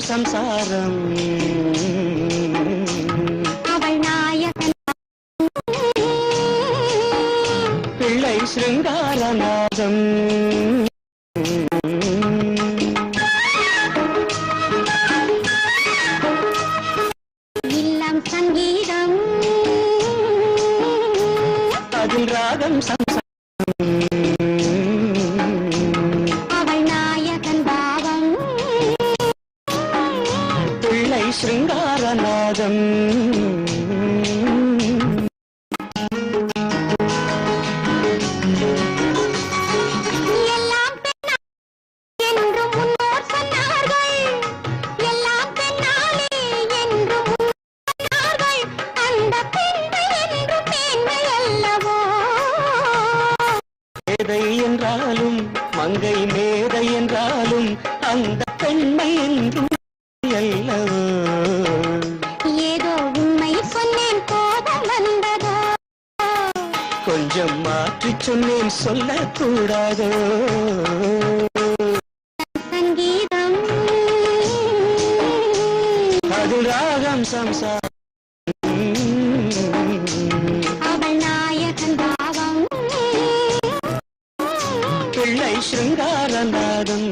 சம்சாரம். அவள் நாயகன். பிள்ளை சிருங்காரநாதம் இல்லம் சங்கீதம். அதில் ராகம் சம்சாரம் மேதை என்றாலும் மங்கை மேதை என்றாலும் அந்த பெண்மை கொஞ்சம் மாற்றிச் சொன்னேன் சொல்லக்கூடாதோ. சங்கீதம். அது ராகம் சம்சாரம் பிள்ளை சிருங்காரநாதம்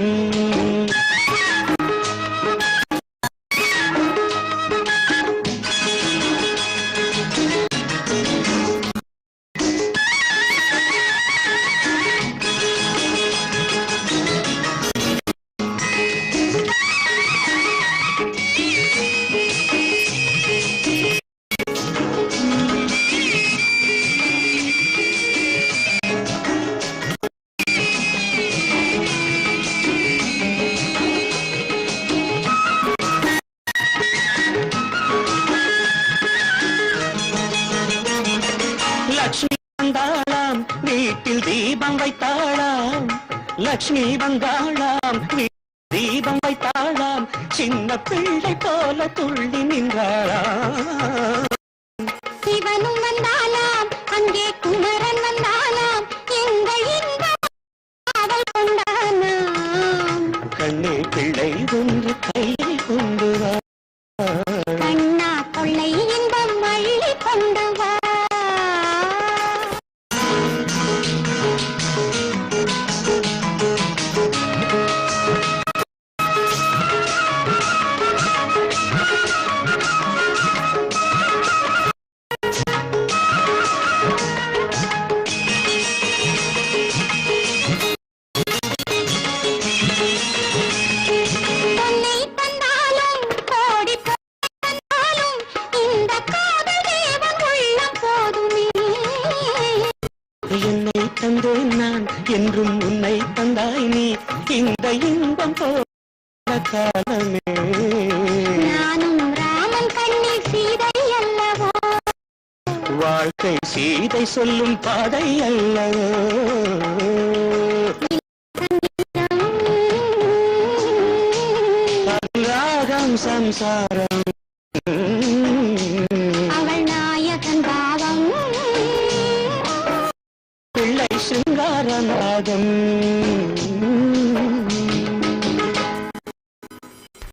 தீபம் வைத்தாளாம் லக்ஷ்மி வந்தாளாம் தீபம் வைத்தாளாம் சின்ன பிள்ளை போல துள்ளி நின்றாளாம். சிவனும் வந்தாலாம் அங்கே குமரன் இன்பம் அவள் கொண்டானாம். கண்ணே பிள்ளை ஒன்று கையில் கொண்டு வா. கண்ணா கொள்ளை இன்பம் அள்ளி கொண்டு என்னை தந்தேன் நான் என்றும் உன்னை தந்தாய் நீ. இந்த இன்பம் போல காலமே. நானும் ராமன் கண்ணில் சீதை அல்லவோ? வாழ்க்கை சீதை சொல்லும் பாதை அல்லவோ? சம்சாரம் பிள்ளை சிருங்காரநாதம்